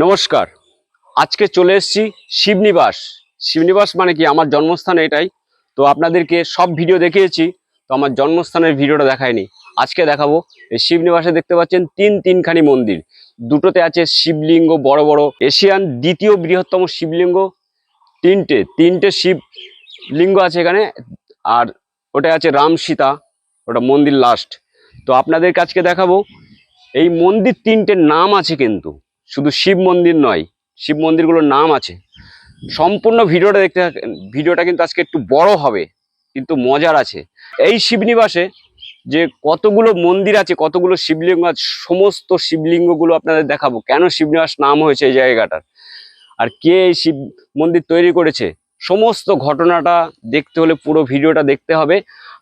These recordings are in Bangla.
নমস্কার। আজকে চলে এসেছি শিবনিবাস। শিবনিবাস মানে কি? আমার জন্মস্থান এটাই। তো আপনাদেরকে সব ভিডিও দেখিয়েছি, তো আমার জন্মস্থানের ভিডিওটা দেখায়নি। আজকে দেখাবো, এই শিবনিবাসে দেখতে পাচ্ছেন তিন তিনখানি মন্দির। দুটোতে আছে শিবলিঙ্গ, বড় বড় এশিয়ান, দ্বিতীয় বৃহত্তম শিবলিঙ্গ, তিনটে তিনটে শিবলিঙ্গ আছে এখানে, আর ওটা আছে রাম সীতা, ওটা মন্দির লাস্ট তো আপনাদের কাছকে দেখাবো, এই মন্দির তিনটে নাম আছে কিন্তু। শুধু শিব মন্দির নয়, শিব মন্দিরগুলোর নাম আছে। সম্পূর্ণ ভিডিওটা দেখতে ভিডিওটা কিন্তু আজকে একটু বড় হবে, কিন্তু মজার আছে। এই শিবনিবাসে যে কতগুলো মন্দির আছে, কতগুলো শিবলিঙ্গ আছে, সমস্ত শিবলিঙ্গগুলো আপনাদের দেখাবো। কেন শিবনিবাস নাম হয়েছে এই জায়গাটার? আর কে এই শিব মন্দির তৈরি করেছে? সমস্ত ঘটনাটা দেখতে হলে পুরো ভিডিওটা দেখতে হবে।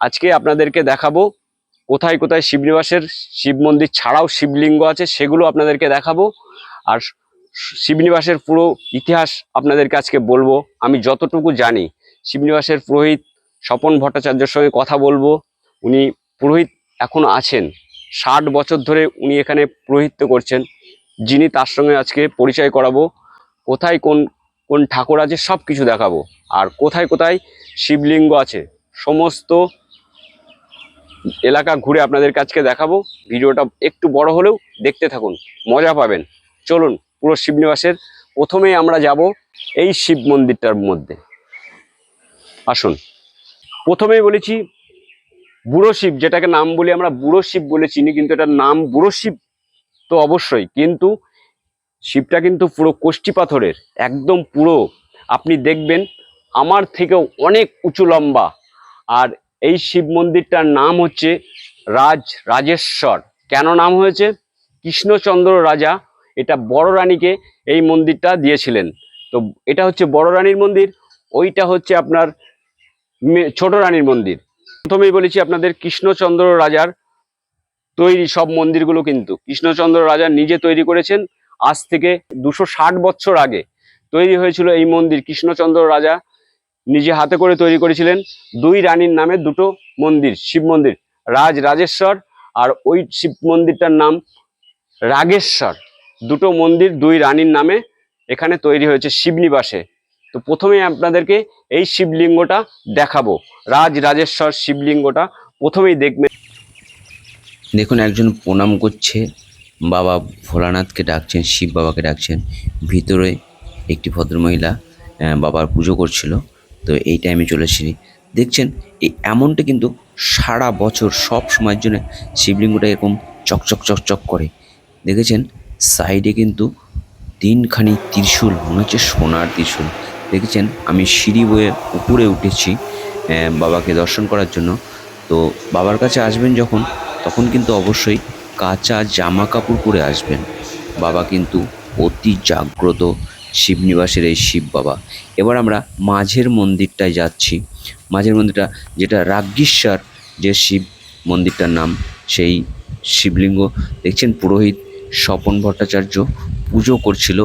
আজকে আপনাদেরকে দেখাবো কোথায় কোথায় শিবনিবাসের শিব মন্দির ছাড়াও শিবলিঙ্গ আছে, সেগুলো আপনাদেরকে দেখাবো। আর শিবনিবাসের পুরো ইতিহাস আপনাদেরকে আজকে বলব। আমি যতটুকু জানি, শিবনিবাসের পুরোহিত স্বপন ভট্টাচার্যের সঙ্গে কথা বলব। উনি পুরোহিত এখন আছেন। ষাট বছর ধরে উনি এখানে পুরোহিত্য করছেন। যিনি তার সঙ্গে আজকে পরিচয় করাবো। কোথায় কোন কোন ঠাকুর আছে সব কিছু দেখাবো। আর কোথায় কোথায় শিবলিঙ্গ আছে, সমস্ত এলাকা ঘুরে আপনাদের কাছকে দেখাবো। ভিডিওটা একটু বড় হলেও দেখতে থাকুন, মজা পাবেন। চলুন, পুরো শিবনিবাসের প্রথমেই আমরা যাব এই শিব মন্দিরটার মধ্যে। আসুন। প্রথমেই বলেছি বুড়ো শিব, যেটাকে নাম বলি আমরা বুড়ো শিব বলে চিনি, কিন্তু এটার নাম বুড়ো শিব তো অবশ্যই, কিন্তু শিবটা কিন্তু পুরো কোষ্ঠী পাথরের, একদম পুরো। আপনি দেখবেন আমার থেকেও অনেক উঁচু লম্বা। আর এই শিব মন্দিরটার নাম হচ্ছে রাজ রাজেশ্বর। কেন নাম হয়েছে? কৃষ্ণচন্দ্র রাজা এটা বড় রানীকে এই মন্দিরটা দিয়েছিলেন। তো এটা হচ্ছে বড় রানীর মন্দির, ওইটা হচ্ছে আপনার ছোট রানীর মন্দির। প্রথমেই বলেছি আপনাদের কৃষ্ণচন্দ্র রাজার তৈরি সব মন্দিরগুলো কিন্তু। কৃষ্ণচন্দ্র রাজা নিজে তৈরি করেছেন, আজ থেকে দুশো বছর আগে তৈরি হয়েছিল এই মন্দির। কৃষ্ণচন্দ্র রাজা নিজে হাতে করে তৈরি করেছিলেন দুই রানীর নামে দুটো মন্দির, শিব মন্দির, রাজ রাজেশ্বর আর ওই শিব মন্দিরটার নাম রাগেশ্বর। দুটো মন্দির, দুই রানীর নামে এখানে তৈরি হয়েছে শিবনিবাসে। তো প্রথমে আপনাদেরকে এই শিবলিঙ্গটা দেখাবো। রাজ রাজেশ্বর শিবলিঙ্গটা প্রথমেই দেখবেন। দেখুন, একজন প্রণাম করছে, বাবা ভোলানাথকে ডাকছেন, শিব বাবাকে ডাকছেন। ভিতরে একটি ভদ্রমহিলা বাবার পুজো করছিল। তো এই টাইমে চলে এসেছি। দেখছেন, এই এমনটা কিন্তু সারা বছর সব সময়ের জন্য শিবলিঙ্গটা এরকম চকচক চকচক করে। দেখেছেন সাইডে কিন্তু তিনখানি ত্রিশূল, মনে হচ্ছে সোনার ত্রিশূল। দেখেছেন? আমি সিঁড়ি বয়ে উপরে উঠেছি বাবাকে দর্শন করার জন্য। তো বাবার কাছে আসবেন যখন, তখন কিন্তু অবশ্যই কাঁচা জামা কাপড় পরে আসবেন। বাবা কিন্তু অতি জাগ্রত শিবনিবাসের এই শিব বাবা। এবার আমরা মাঝের মন্দিরটায় যাচ্ছি। মাঝের মন্দিরটা, যেটা রাজ্ঞীশ্বর যে শিব মন্দিরটার নাম, সেই শিবলিঙ্গ। দেখছেন? পুরোহিত স্বপন ভট্টাচার্য পুজো করছিল,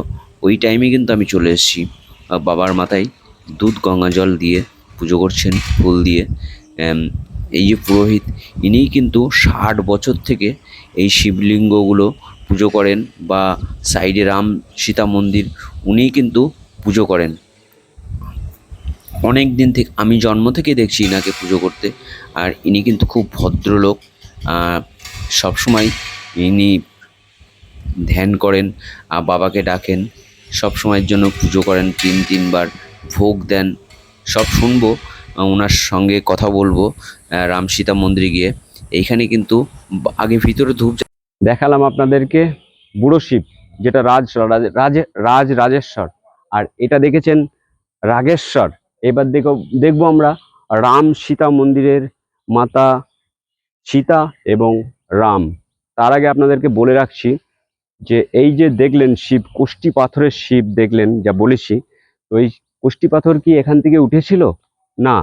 ওই টাইমে কিন্তু আমি চলে এসেছি। বাবার মাথায় দুধ, গঙ্গা জল দিয়ে পুজো করছেন, ফুল দিয়ে। এই যে পুরোহিত, ইনিই কিন্তু ষাট বছর থেকে এই শিবলিঙ্গগুলো পুজো করেন বা সাইডে রাম সীতা মন্দির, উনিই কিন্তু পুজো করেন। অনেক দিন থেকে, আমি জন্ম থেকে দেখছি ইনাকে পুজো করতে, আর ইনি কিন্তু খুব ভদ্রলোক। সবসময় ইনি ধ্যান করেন বাবাকে ডাকেন সব সময়ের জন্য পুজো করেন তিন তিনবার ভোগ দেন। সব শুনব ওনার সঙ্গে কথা বলব আহ, রাম সীতা মন্দিরে গিয়ে। এইখানে কিন্তু আগে ভিতরে ধূপ দেখালাম আপনাদেরকে বুড়ো শিব যেটা রাজ- রাজ রাজ রাজেশ্বর। আর এটা দেখেছেন রাগেশ্বর। এবার দেখো দেখব আমরা রাম সীতা মন্দিরের মাতা সীতা এবং রাম। তার আগে আপনাদেরকে বলে রাখছি যে এই যে দেখলেন শিব, কোষ্টি পাথরের শিব দেখলেন, যা বলেছি, তো এই কোষ্টি পাথর কি এখান থেকে উঠেছিল? না।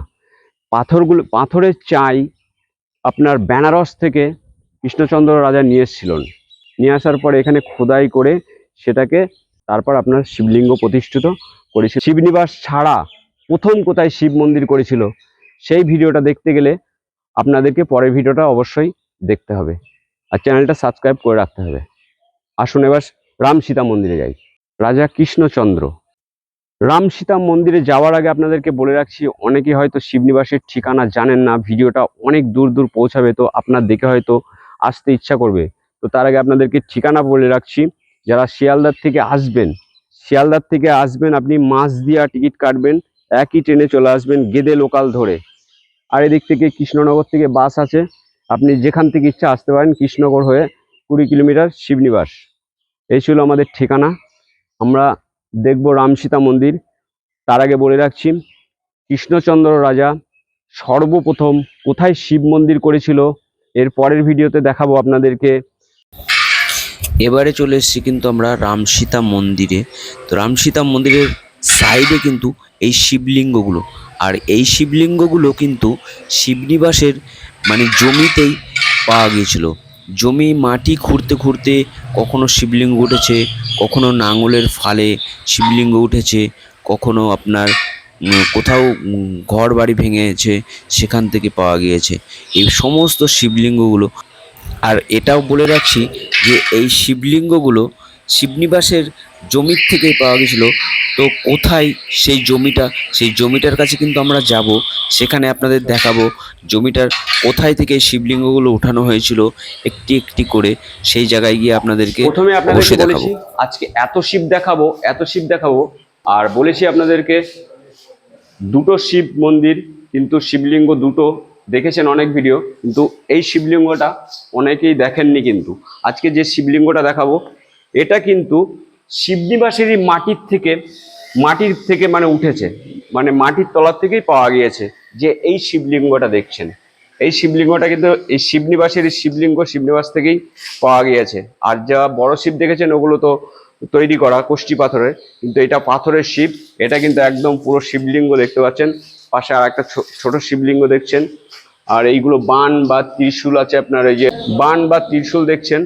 পাথরগুলো, পাথরের চাই আপনার বেনারস থেকে কৃষ্ণচন্দ্র রাজা নিয়ে এসেছিলেন। নিয়ে আসার পরে এখানে খোদাই করে সেটাকে তারপর আপনার শিবলিঙ্গ প্রতিষ্ঠিত করেছিল। শিবনিবাস ছাড়া প্রথম কোথায় শিব মন্দির করেছিল, সেই ভিডিওটা দেখতে গেলে আপনাদেরকে পরের ভিডিওটা অবশ্যই দেখতে হবে। আর চ্যানেলটা সাবস্ক্রাইব করে রাখতে হবে। আসুন এবার রাম সীতা মন্দিরে যাই। রাজা কৃষ্ণচন্দ্র। রাম সীতা মন্দিরে যাওয়ার আগে আপনাদেরকে বলে রাখছি, অনেকে হয়তো শিবনিবাসের ঠিকানা জানেন না, ভিডিওটা অনেক দূর দূর পৌঁছাবে, তো আপনার দেখে হয়তো আসতে ইচ্ছা করবে। তো তার আগে আপনাদেরকে ঠিকানা বলে রাখছি, যারা শিয়ালদার থেকে আসবেন, শিয়ালদার থেকে আসবেন, আপনি মাছ দিয়া টিকিট কাটবেন, একই ট্রেনে চলে আসবেন, গেদে লোকাল ধরে। আর এদিক থেকে কৃষ্ণনগর থেকে বাস আছে, আপনি যেখান থেকে ইচ্ছা আসতে পারেন, কৃষ্ণনগর হয়ে কুড়ি কিলোমিটার শিবনিবাস। এই ছিল আমাদের ঠিকানা। আমরা দেখব রামসীতা মন্দির। তার আগে বলে রাখছি, কৃষ্ণচন্দ্র রাজা সর্বপ্রথম কোথায় শিব মন্দির করেছিল, এর পরের ভিডিওতে দেখাবো আপনাদেরকে। এবারে চলে এসেছি কিন্তু আমরা রামসীতা মন্দিরে। তো রামসীতা মন্দিরের সাইডে কিন্তু এই শিবলিঙ্গগুলো। আর এই শিবলিঙ্গগুলো কিন্তু শিবনিবাসের মানে জমিতেই পাওয়া গিয়েছিল। জমি, মাটি খুঁড়তে খুঁড়তে কখনো শিবলিঙ্গ উঠেছে, কখনো নাঙলের ফালে শিবলিঙ্গ উঠেছে, কখনো আপনার কোথাও ঘর বাড়ি ভেঙেছে, সেখান থেকে পাওয়া গিয়েছে। এই সমস্ত শিবলিঙ্গগুলো, আর এটাও বলে রাখছি যে এই শিবলিঙ্গগুলো শিবনিবাসের জমির থেকেই পাওয়া গেছিল। তো কোথায় সেই জমিটা? সেই জমিটার কাছে কিন্তু আমরা যাব সেখানে আপনাদের দেখাবো জমিটার কোথায় থেকে শিবলিঙ্গগুলো উঠানো হয়েছিল একটি একটি করে। সেই জায়গায় গিয়ে আপনাদেরকে প্রথমে আপনাদেরকে অবশ্যই দেখাবো। বলেছি আজকে এত শিব দেখাবো এত শিব দেখাবো আর বলেছি আপনাদেরকে দুটো শিব মন্দির কিন্তু শিবলিঙ্গ দুটো দেখেছেন অনেক ভিডিও কিন্তু এই শিবলিঙ্গটা অনেকেই দেখেননি কিন্তু। আজকে যে শিবলিঙ্গটা দেখাবো এটা কিন্তু শিবনিবাসেরই মাটির থেকে মাটির থেকে মানে উঠেছে। মানে মাটির তলার থেকেই পাওয়া গিয়েছে যে এই শিবলিঙ্গটা দেখছেন। এই শিবলিঙ্গটা কিন্তু এই শিবনিবাসের শিবলিঙ্গ শিবনিবাস থেকেই পাওয়া গিয়েছে। আর যা বড় শিব দেখেছেন ওগুলো তো তৈরি করা কোষ্টি পাথরের, কিন্তু এটা পাথরের শিব, এটা কিন্তু একদম পুরো শিবলিঙ্গ দেখতে পাচ্ছেন। পাশে আর একটা ছোট শিবলিঙ্গ দেখছেন। আর এইগুলো বান বা ত্রিশূল আছে আপনার, এই যে বান বা ত্রিশূল দেখছেন।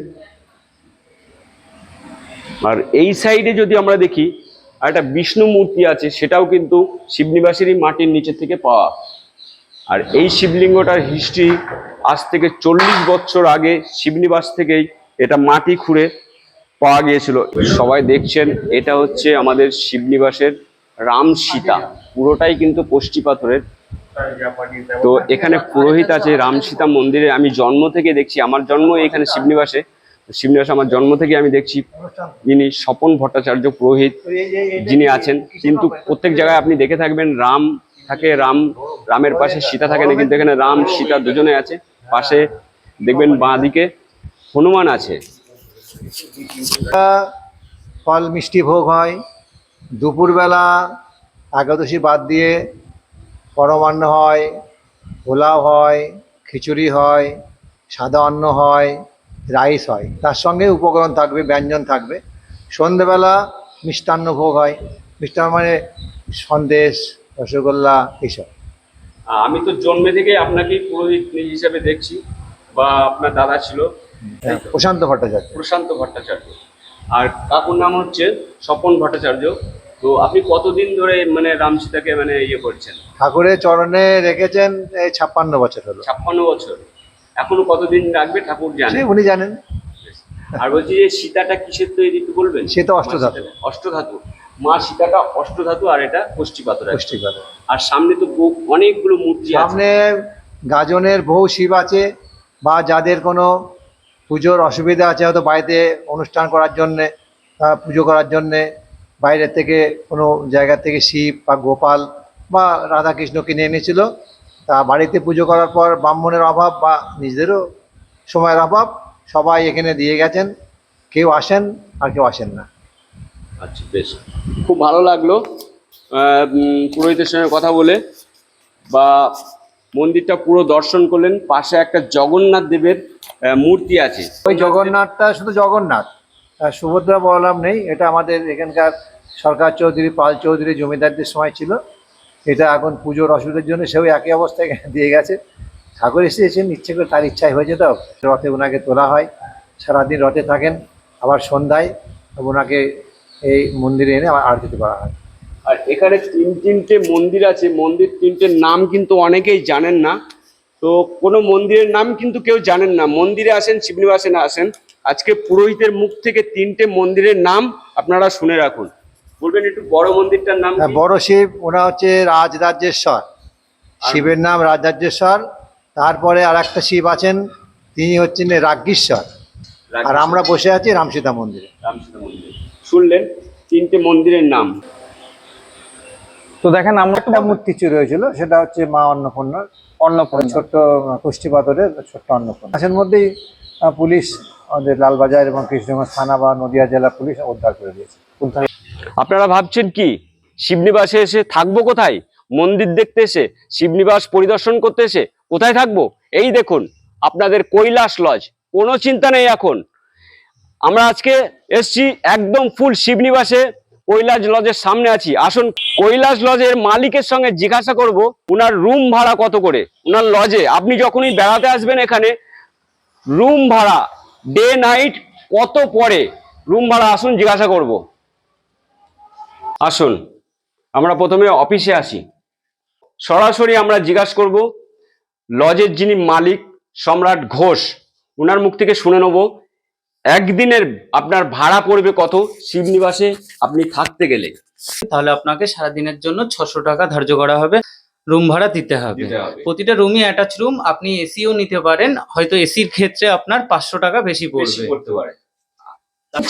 আর এই সাইডে যদি আমরা দেখি, আর একটা বিষ্ণু মূর্তি আছে, সেটাও কিন্তু শিবনিবাসেরই মাটির নিচে থেকে পাওয়া। আর এই শিবলিঙ্গটার হিস্ট্রি আজ থেকে চল্লিশ বছর আগে শিবনিবাস থেকেই এটা মাটি খুঁড়ে পাওয়া গিয়েছিল। সবাই দেখছেন, এটা হচ্ছে আমাদের শিবনিবাসের রাম সীতা। পুরোটাই কিন্তু কোষ্টি পাথরের। তো এখানে পুরোহিত আছে রাম সীতা মন্দিরে। আমি জন্ম থেকে দেখছি, আমার জন্ম এখানে শিবনিবাসে। শিবনিবাসে আমার জন্ম থেকে আমি দেখছি যিনি স্বপন ভট্টাচার্য পুরোহিত, যিনি আছেন। কিন্তু প্রত্যেক জায়গায় আপনি দেখে থাকবেন, রাম থাকে, রাম, রামের পাশে সীতা থাকে না, কিন্তু এখানে রাম, সীতা দুজনে আছে। পাশে দেখবেন বাঁ দিকে হনুমান আছে। ফল মিষ্টি ভোগ হয়। দুপুরবেলা একাদশী বাদ দিয়ে পরমান্ন হয়, পোলাও হয়, খিচুড়ি হয়, সাদা অন্ন হয়। রাইস হয়। তার সঙ্গে উপকরণ থাকবে ব্যঞ্জন থাকবে। সন্ধেবেলা মিষ্টান্ন ভোগ হয়। মিষ্টান্ন মানে সন্দেশ রসগোল্লা এইসব। আমি তো জন্মে থেকে আপনাকে পুরোহিত হিসাবে দেখছি বা আপনার দাদা ছিল। প্রশান্ত ভট্টাচার্য। প্রশান্ত ভট্টাচার্য। আর কাকুর নাম হচ্ছে স্বপন ভট্টাচার্য। তো আপনি কতদিন ধরে মানে রাম সীতাকে মানে ইয়ে করছেন? ঠাকুরের চরণে রেখেছেন এই ছাপ্পান্ন বছর হলো। ছাপ্পান্ন বছর। এখনও কতদিন রাখবে ঠাকুর জানে। উনি জানেন। আর বলছি যে সীতাটা কিসের তৈরি একটু বলবেন? সে তো অষ্টধাতু। অষ্টধাতু। মা সীতাটা অষ্টধাতু আর এটা আছে। পুষ্টিকর আর সামনে তো অনেকগুলো মূর্তি সামনে গাজনের বহু শিব আছে বা যাদের কোনো পুজোর অসুবিধা আছে হয়তো বাড়িতে অনুষ্ঠান করার জন্যে পুজো করার জন্যে বাইরের থেকে কোনো জায়গা থেকে শিব বা গোপাল বা রাধাকৃষ্ণ কিনে এনেছিল। তা বাড়িতে পুজো করার পর ব্রাহ্মণের অভাব বা নিজেদেরও সময়ের অভাব সবাই এখানে দিয়ে গেছেন। কেউ আসেন আর কেউ আসেন না। আচ্ছা বেশ। খুব ভালো লাগল পুরোহিতের সঙ্গে কথা বলে বা মন্দিরটা পুরো দর্শন করলেন। পাশে একটা জগন্নাথ দেবের মূর্তি আছে। ওই জগন্নাথটা শুধু জগন্নাথ সুভদ্রা বলরাম নেই। এটা আমাদের এখানকার সরকার চৌধুরী পাল চৌধুরী জমিদারদের সময় ছিল। এটা এখন পুজোর অসুবিধার জন্য সেও একই অবস্থায় দিয়ে গেছে। ঠাকুর এসেছেন ইচ্ছে করে তার ইচ্ছাই হয়েছে তো। রথে ওনাকে তোলা হয়, সারাদিন রথে থাকেন, আবার সন্ধ্যায় ওনাকে এই মন্দিরে এনে আরতিতে করা হয়। আর এখানে তিন তিনটে মন্দির আছে, মন্দির তিনটের নাম কিন্তু অনেকেই জানেন না। তো কোনো মন্দিরের নাম কিন্তু কেউ জানেন না। মন্দিরে আসেন, শিবনিবাসে না আসেন, আজকে পুরোহিতের মুখ থেকে তিনটে মন্দিরের নাম আপনারা শুনে রাখুন। বলবেন একটু বড় মন্দিরটার নাম হ্যাঁ, বড় শিব ওনা হচ্ছে রাজরাজ্যেশ্বর শিবের নাম রাজরাজ্যেশ্বর তারপরে আর একটা শিব আছেন তিনি হচ্ছেন রাজ্ঞীশ্বর আর আমরা বসে আছি রামসীতা মন্দিরে। রামসীতা মন্দির। শুনলেন তিনটে মন্দিরের নাম। তো দেখেন আমরা একটা মূর্তি চুরি হয়েছিল সেটা হচ্ছে মা অন্নপূর্ণার অন্নপূর্ণা ছোট্ট কুষ্টি পাথরের ছোট্ট অন্নপূর্ণা। মাসের মধ্যেই পুলিশ আমাদের লালবাজার এবং কৃষ্ণগঞ্জ থানা বা নদিয়া জেলা পুলিশ উদ্ধার করে দিয়েছে। উদ্ধার আপনারা ভাবছেন কি? শিবনিবাসে এসে থাকব কোথায়? মন্দির দেখতে এসে, শিবনিবাস পরিদর্শন করতে এসে কোথায় থাকব? এই দেখুন, আপনাদের কৈলাস লজ, কোনো চিন্তা নেই এখন। আমরা আজকে এসছি একদম ফুল শিবনিবাসে কৈলাস লজের সামনে আছি। আসুন, কৈলাস লজের মালিকের সঙ্গে জিজ্ঞাসা করব, উনার রুম ভাড়া কত করে? উনার লজে, আপনি যখনই বেড়াতে আসবেন এখানে, রুম ভাড়া ডে নাইট কত পরে রুম ভাড়া আসুন জিজ্ঞাসা করব। আসুন আমরা প্রথমে অফিসে আসি। সরাসরি আমরা জিজ্ঞাসা করব লজের যিনি মালিক সম্রাট ঘোষ ওনার মুখ থেকে শুনে নেব একদিনের আপনার ভাড়া পড়বে কত শিবনিবাসে আপনি থাকতে গেলে? তাহলে আপনাকে সারাদিনের জন্য ছশো টাকা ধার্য করা হবে রুম ভাড়া দিতে হবে। প্রতিটা রুমই অ্যাটাচ রুম আপনি এসিও নিতে পারেন হয়তো এসির ক্ষেত্রে আপনার পাঁচশো টাকা বেশি পড়বে।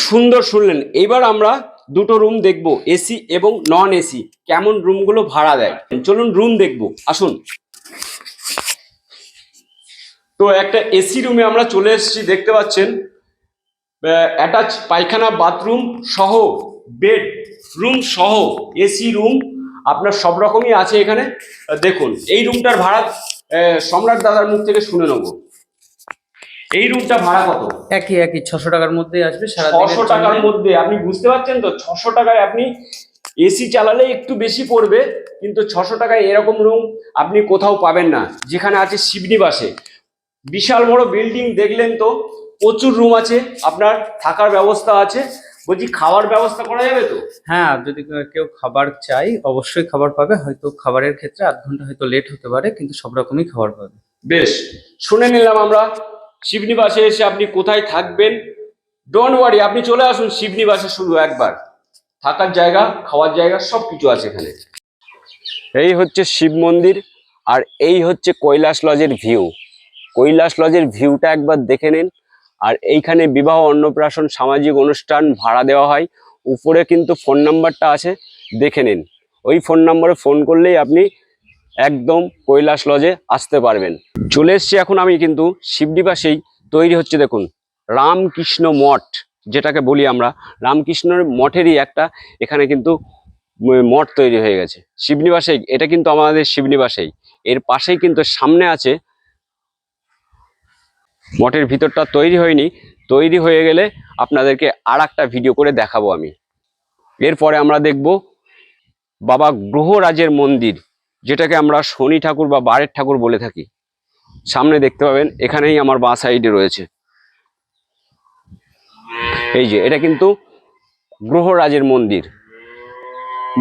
সুন্দর শুনলেন। এবার আমরা দুটো রুম দেখব এসি এবং নন এসি কেমন রুমগুলো ভাড়া দেয়? চলুন রুম দেখব, আসুন। তো একটা এসি রুমে আমরা চলে এসেছি, দেখতে পাচ্ছেন। অ্যাটাচ পায়খানা বাথরুম সহ বেড রুম সহ এসি রুম আপনার সব রকমই আছে এখানে। দেখুন, এই রুমটার ভাড়া সম্রাট দাদার মুখ থেকে শুনে নেব। এই রুমটা ভাড়া কত? একই একই ছশো টাকার মধ্যে আসবে ছশো টাকার মধ্যে আপনি বুঝতে পারছেন তো? ছশো টাকায় আপনি এসি চালালে একটু বেশি পড়বে কিন্তু ছশো টাকায় এরকম রুম আপনি কোথাও পাবেন না। যেখানে আছে শিবনিবাসে বিশাল বড় বিল্ডিং দেখলেন তো? প্রচুর রুম আছে আপনার থাকার ব্যবস্থা আছে। বলছি খাওয়ার ব্যবস্থা করা যাবে তো? হ্যাঁ যদি কেউ খাবার চাই অবশ্যই খাবার পাবে। হয়তো খাবারের ক্ষেত্রে আধ ঘণ্টা হয়তো লেট হতে পারে কিন্তু সব রকমই খাবার পাবে। বেশ শুনে নিলাম আমরা। শিবনিবাসে এসে আপনি কোথায় থাকবেন? ডোন্ট ওয়ারি আপনি চলে আসুন, শিবনিবাসে শুধু একবার। থাকার জায়গা, খাওয়ার জায়গা সব কিছু আছে এখানে। এই হচ্ছে শিব মন্দির, আর এই হচ্ছে কৈলাস লজের ভিউ। কৈলাস লজের ভিউটা একবার দেখে নিন। আর এইখানে বিবাহ অন্নপ্রাশন, সামাজিক অনুষ্ঠান, ভাড়া দেওয়া হয়। উপরে কিন্তু ফোন নাম্বারটা আছে, দেখে নিন। ওই ফোন নম্বরে ফোন করলেই আপনি একদম কৈলাস লজে আসতে পারবেন। চলে এসছি এখন আমি কিন্তু শিবডিবাসেই তৈরি হচ্ছে দেখুন, রামকৃষ্ণ মঠ, যেটাকে বলি আমরা। রামকৃষ্ণের মঠেরই একটা এখানে কিন্তু মঠ তৈরি হয়ে গেছে। শিবনিবাসেই এটা কিন্তু আমাদের শিবনিবাসেই এর পাশেই কিন্তু সামনে আছে, মঠের ভিতরটা তৈরি হয়নি। তৈরি হয়ে গেলে আপনাদেরকে আর একটা ভিডিও করে দেখাবো আমি। এরপরে আমরা দেখব বাবা গ্রহরাজের মন্দির। যেটাকে আমরা শনি ঠাকুর বা বারের ঠাকুর বলে থাকি। সামনে দেখতে পাবেন, এখানেই আমার বাঁ সাইডে রয়েছে। এই যে, এটা কিন্তু গ্রহরাজের মন্দির।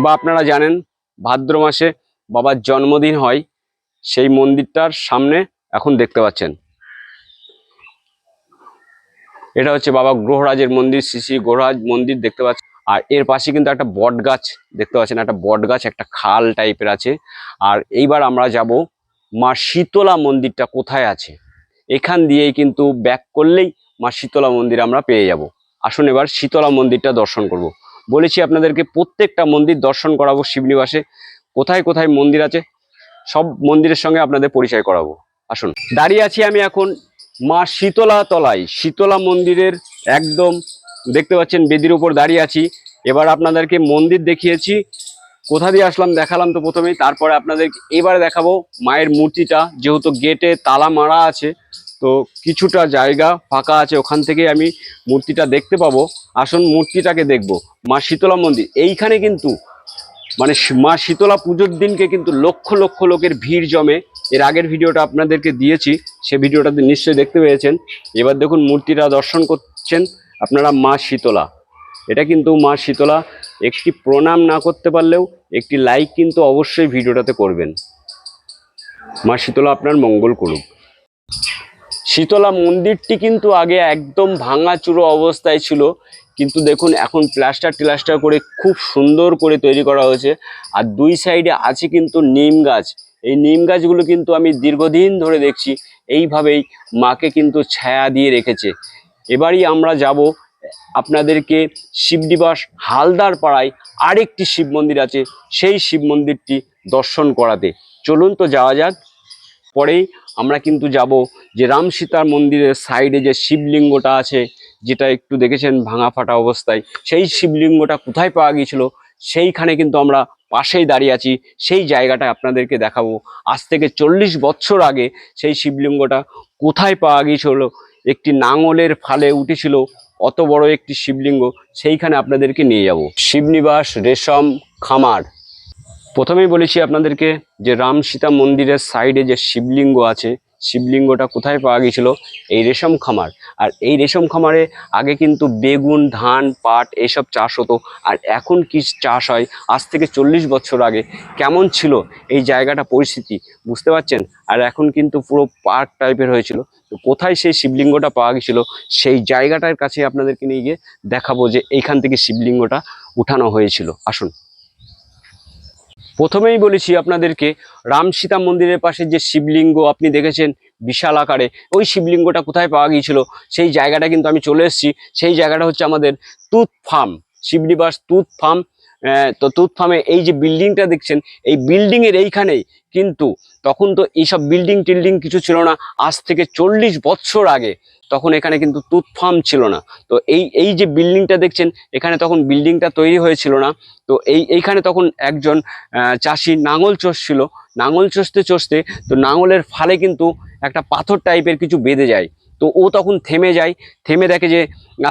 বা আপনারা জানেন, ভাদ্র মাসে বাবার জন্মদিন হয়, সেই মন্দিরটার সামনে এখন দেখতে পাচ্ছেন। এটা হচ্ছে বাবা গ্রহরাজের মন্দির, শ্রী শ্রী গ্রহরাজ মন্দির দেখতে পাচ্ছেন। আর এর পাশে কিন্তু একটা বট গাছ দেখতে পাচ্ছেন, একটা বট গাছ, একটা খাল টাইপের আছে। আর এইবার আমরা যাব মা শীতলা মন্দিরটা কোথায় আছে? এখান দিয়েই কিন্তু ব্যাক করলেই মা শীতলা মন্দির আমরা পেয়ে যাব। আসুন এবার শীতলা মন্দিরটা দর্শন করব। বলেছি আপনাদেরকে প্রত্যেকটা মন্দির দর্শন করাবো শিবনিবাসে। কোথায় কোথায় মন্দির আছে? সব মন্দিরের সঙ্গে আপনাদের পরিচয় করাবো। আসুন। দাঁড়িয়ে আছি আমি এখন মা শীতলা তলায় শীতলা মন্দিরের একদম দেখতে পাচ্ছেন বেদির উপর দাঁড়িয়ে আছি। এবার আপনাদেরকে মন্দির দেখিয়েছি। কোথা দিয়ে আসলাম দেখালাম তো প্রথমেই, তারপরে আপনাদের এবার দেখাবো মায়ের মূর্তিটা। যেহেতু গেটে তালা মারা আছে, তো কিছুটা জায়গা ফাঁকা আছে, ওখান থেকে আমি মূর্তিটা দেখতে পাবো। আসুন মূর্তিটাকে দেখব। মা শীতলা মন্দির, এইখানে কিন্তু মানে মা শীতলা পুজোর দিনকে কিন্তু লক্ষ লক্ষ লোকের ভিড় জমে। এর আগের ভিডিওটা আপনাদেরকে দিয়েছি, সে ভিডিওটা নিশ্চয়ই দেখতে পেয়েছেন। এবার দেখুন মূর্তিটা দর্শন করছেন। আপনারা মা শীতলা। এটা কিন্তু মা শীতলা, একটি প্রণাম না করতে পারলেও একটি লাইক কিন্তু অবশ্যই ভিডিওটাতে করবেন। মা শীতলা আপনার মঙ্গল করুক। শীতলা মন্দিরটি কিন্তু আগে একদম ভাঙা ভাঙাচুরো অবস্থায় ছিল, কিন্তু দেখুন এখন প্লাস্টার টিলাস্টার করে খুব সুন্দর করে তৈরি করা হয়েছে। আর দুই সাইডে আছে কিন্তু নিম গাছ। এই নিম গাছগুলো কিন্তু আমি দীর্ঘদিন ধরে দেখছি, এইভাবেই মাকে কিন্তু ছায়া দিয়ে রেখেছে। এবারই আমরা যাব, আপনাদেরকে শিবনিবাস হালদার পাড়ায় আরেকটি শিব মন্দির আছে, সেই শিব মন্দিরটি দর্শন করাতে। চলুন তো যাওয়া যাক। পরেই আমরা কিন্তু যাব যে রাম সীতার মন্দিরের সাইডে যে শিবলিঙ্গটা আছে, যেটা একটু দেখেছেন ভাঙা ফাটা অবস্থায়, সেই শিবলিঙ্গটা কোথায় পাওয়া গিয়েছিল, সেইখানে কিন্তু আমরা পাশেই দাঁড়িয়ে আছি, সেই জায়গাটা আপনাদেরকে দেখাবো। আজ থেকে চল্লিশ বছর আগে সেই শিবলিঙ্গটা কোথায় পাওয়া গিয়েছিল একটি নাঙলের ফালে উঠেছিল অত বড় একটি শিবলিঙ্গ, সেইখানে আপনাদেরকে নিয়ে যাব। শিবনিবাস রেশম খামার। প্রথমেই বলেছি আপনাদেরকে যে রাম সীতা মন্দিরের সাইডে যে শিবলিঙ্গ আছে শিবলিঙ্গটা কোথায় পাওয়া গিয়েছিল? এই রেশম খামার। আর এই রেশম খামারে আগে কিন্তু বেগুন, ধান, পাট এইসব চাষ হতো। আর এখন কি চাষ হয়? আজ থেকে চল্লিশ বছর আগে। কেমন ছিল এই জায়গাটা পরিস্থিতি? বুঝতে পারছেন? আর এখন কিন্তু পুরো পার্ক টাইপের হয়েছিল। তো কোথায় সেই শিবলিঙ্গটা পাওয়া গেছিল সেই জায়গাটার কাছে আপনাদেরকে নিয়ে গিয়ে দেখাবো যে এইখান থেকে শিবলিঙ্গটা উঠানো হয়েছিল। আসুন। প্রথমেই বলেছি আপনাদেরকে রাম সীতা মন্দিরের পাশে যে শিবলিঙ্গ আপনি দেখেছেন বিশাল আকারে, ওই শিবলিঙ্গটা কোথায় পাওয়া গিয়েছিল সেই জায়গাটা কিন্তু আমি চলে এসেছি। সেই জায়গাটা হচ্ছে আমাদের তুত ফার্ম, শিবনিবাস তুত ফার্ম। তো তুত ফার্মে এই যে বিল্ডিংটা দেখছেন, এই বিল্ডিংয়ের এইখানেই কিন্তু তখন তো এইসব বিল্ডিং টিল্ডিং কিছু ছিল না। আজ থেকে চল্লিশ বছর আগে তখন এখানে কিন্তু তুত ফার্ম ছিল না। তো এই এই যে বিল্ডিংটা দেখছেন, এখানে তখন বিল্ডিংটা তৈরি হয়েছিল না। তো এই, এইখানে তখন একজন চাষি নাঙল চষছিল নাঙল চষতে চষতে, তো নাঙলের ফালে কিন্তু একটা পাথর টাইপের কিছু বেঁধে যায়। তো ও তখন থেমে যায়, থেমে দেখে যে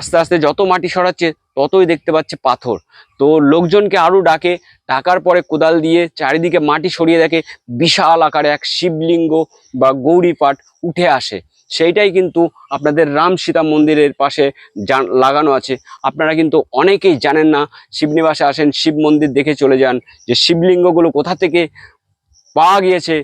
আস্তে আস্তে যত মাটি সরাচ্ছে, ততই দেখতে পাচ্ছে পাথর। তো লোকজনকে আরও ডাকে, ডাকার পরে কোদাল দিয়ে চারিদিকে মাটি সরিয়ে দেখে বিশাল আকারে এক শিবলিঙ্গ বা গৌরীপাট উঠে আসে। সেইটাই কিন্তু আপনাদের রাম সীতা মন্দিরের পাশে লাগানো আছে। আপনারা কিন্তু অনেকেই জানেন না শিবনিবাসে আসেন, শিব মন্দির দেখে চলে যান যে শিবলিঙ্গগুলো কোথা থেকে পাওয়া গিয়েছে।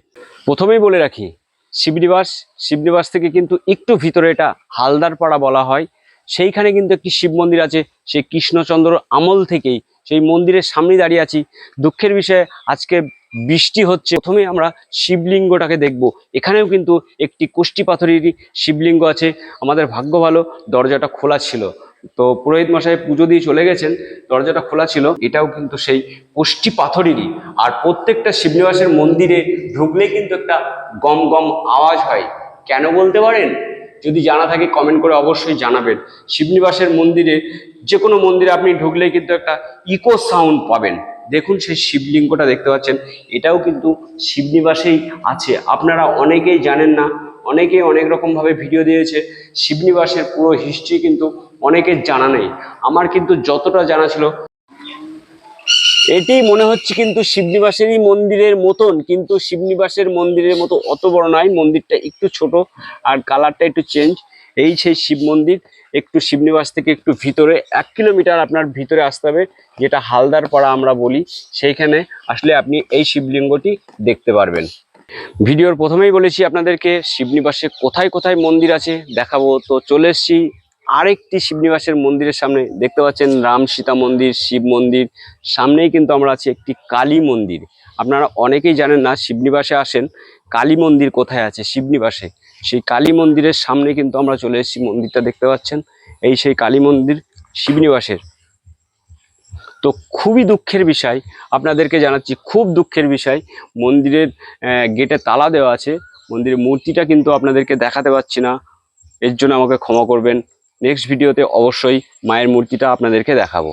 প্রথমেই বলে রাখি শিবনিবাস শিবনিবাস থেকে কিন্তু একটু ভিতরে এটা হালদার পাড়া বলা হয়। সেইখানে কিন্তু একটি শিব মন্দির আছে, সেই কৃষ্ণচন্দ্র আমল থেকেই। সেই মন্দিরের সামনে দাঁড়িয়ে আছি। দুঃখের বিষয়ে, আজকে বৃষ্টি হচ্ছে, প্রথমে আমরা শিবলিঙ্গটাকে দেখব। এখানেও কিন্তু একটি কোষ্টি পাথরেরই শিবলিঙ্গ আছে। আমাদের ভাগ্য ভালো, দরজাটা খোলা ছিল। তো পুরোহিত মশাই পুজো দিয়ে চলে গেছেন, দরজাটা খোলা ছিল। এটাও কিন্তু সেই কোষ্টি পাথরেরই। আর প্রত্যেকটা শিবনিবাসের মন্দিরে ঢুকলে কিন্তু একটা গম গম আওয়াজ হয়। কেন বলতে পারেন? যদি জানা থাকে কমেন্ট করে অবশ্যই জানাবেন। শিবনিবাসের মন্দিরে যে কোনো মন্দিরে আপনি ঢুকলে কিন্তু একটা ইকো সাউন্ড পাবেন। দেখুন সেই শিবলিঙ্গটা দেখতে পাচ্ছেন। এটাও কিন্তু শিবনিবাসেই আছে। আপনারা অনেকেই জানেন না অনেকেই অনেক রকমভাবে ভিডিও দিয়েছে, শিবনিবাসের পুরো হিস্ট্রি কিন্তু অনেকের জানা নেই। আমার কিন্তু যতটা জানা ছিল, এটি মনে হচ্ছে কিন্তু শিবনিবাসেরই মন্দিরের মতন, কিন্তু শিবনিবাসের মন্দিরের মতো অত বড় নয়, মন্দিরটা একটু ছোট আর কালারটা একটু চেঞ্জ এই সেই শিব মন্দির, একটু শিবনিবাস থেকে একটু ভিতরে, এক কিলোমিটার আপনার ভিতরে আসতে হবে। যেটা হালদার পাড়া আমরা বলি, সেইখানে আসলে আপনি এই শিবলিঙ্গটি দেখতে পারবেন। ভিডিওর প্রথমেই বলেছি আপনাদেরকে, শিবনিবাসে কোথায় কোথায় মন্দির আছে দেখাবো। তো চলে এসছি আরেকটি শিবনিবাসের মন্দিরের সামনে। দেখতে পাচ্ছেন রাম সীতা মন্দির, শিব মন্দির। সামনেই কিন্তু আমরা আছি একটি কালী মন্দির। আপনারা অনেকেই জানেন না শিবনিবাসে আসেন, কালী মন্দির কোথায় আছে শিবনিবাসে? সেই কালী মন্দিরের সামনে কিন্তু আমরা চলে এসেছি, মন্দিরটা দেখতে পাচ্ছেন। এই সেই কালী মন্দির শিবনিবাসের। তো খুবই দুঃখের বিষয়। আপনাদেরকে জানাচ্ছি, খুব দুঃখের বিষয়। মন্দিরের গেটে তালা দেওয়া আছে। মন্দিরের মূর্তিটা কিন্তু আপনাদেরকে দেখাতে পাচ্ছি না। এর জন্য আমাকে ক্ষমা করবেন। নেক্সট ভিডিওতে অবশ্যই মায়ের মূর্তিটা আপনাদেরকে দেখাবো।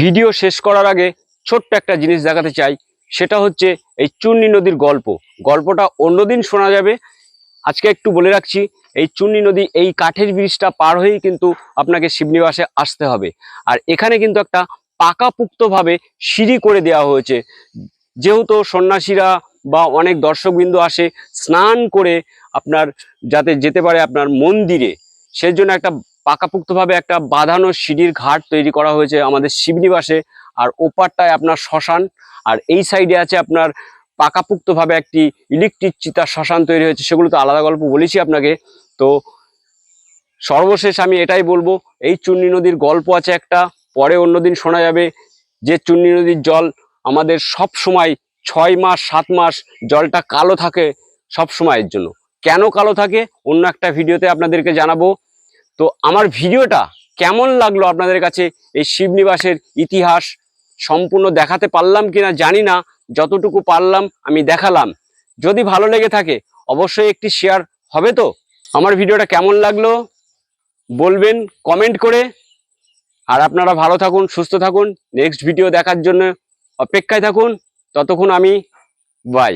ভিডিও শেষ করার আগে ছোট্ট একটা জিনিস দেখাতে চাই। সেটা হচ্ছে এই চুন্নি নদীর গল্প। গল্পটা অন্যদিন শোনা যাবে। আজকে একটু বলে রাখছি, এই চুন্নি নদী এই কাঠের ব্রিজটা পার হয়েই কিন্তু আপনাকে শিবনিবাসে আসতে হবে। আর এখানে কিন্তু একটা পাকাপুক্তভাবে সিঁড়ি করে দেওয়া হয়েছে। যেহেতু সন্ন্যাসীরা বা অনেক দর্শকবৃন্দ আসে, স্নান করে আপনার যাতে যেতে পারে আপনার মন্দিরে সেই জন্য একটা পাকাপুক্তভাবে একটা বাঁধানো সিঁড়ির ঘাট তৈরি করা হয়েছে আমাদের শিবনিবাসে। আর ওপারটায় আপনার শ্মশান, আর এই সাইডে আছে আপনার পাকাপুক্তভাবে একটি ইলেকট্রিক চিতা শ্মশান তৈরি হয়েছে, সেগুলো তো আলাদা গল্প বলেছি আপনাকে। তো সর্বশেষ আমি এটাই বলব, এই চুন্নি নদীর গল্প আছে একটা পরে অন্যদিন শোনা যাবে যে চুন্নি নদীর জল আমাদের সব সময় ছয় মাস, সাত মাস জলটা কালো থাকে সব সময়ের জন্য। কেন কালো থাকে? অন্য একটা ভিডিওতে আপনাদেরকে জানাব। তো আমার ভিডিওটা কেমন লাগল আপনাদের কাছে? এই শিবনিবাসের ইতিহাস সম্পূর্ণ দেখাতে পারলাম কিনা জানি না। যতটুকু পারলাম আমি দেখালাম। যদি ভালো লেগে থাকে, অবশ্যই একটি শেয়ার হবে তো? আমার ভিডিওটা কেমন লাগল? বলবেন কমেন্ট করে। আর আপনারা ভালো থাকুন, সুস্থ থাকুন। নেক্সট ভিডিও দেখার জন্য অপেক্ষায় থাকুন। ততক্ষণ আমি বাই